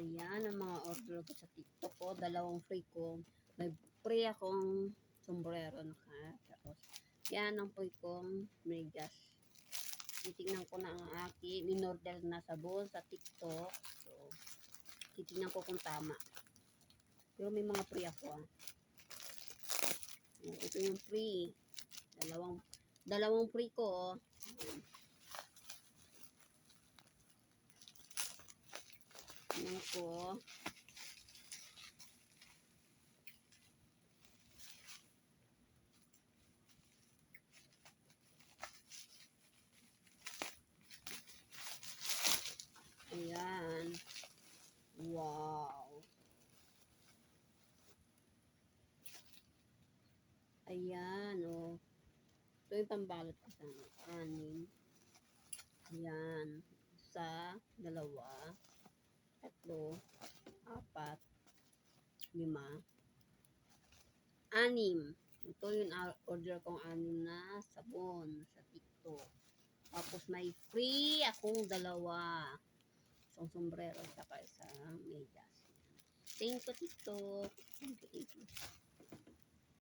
yan ang mga order ko sa TikTok ko. Dalawang free ko. May free akong sombrero na ka. Tapos, yan ang free kong megas. Titingnan ko na ang aking in-order na sabon sa TikTok. So, titingnan ko kung tama. Pero may mga free ako ah. Oh, Ito yung free. Dalawang, dalawang free ko oh. Ayan. Tingnan ko. Ayan. Wow. Ayan, oh. Ito yung pambalot ko sa anim. Ayan. Isa, dalawa, tatlo, apat, lima, anim. Ito yung order kong anim na sabon sa TikTok. Tapos may free akong dalawa. Isang sombrero saka isang medyas. Thank you, TikTok. Thank you, you.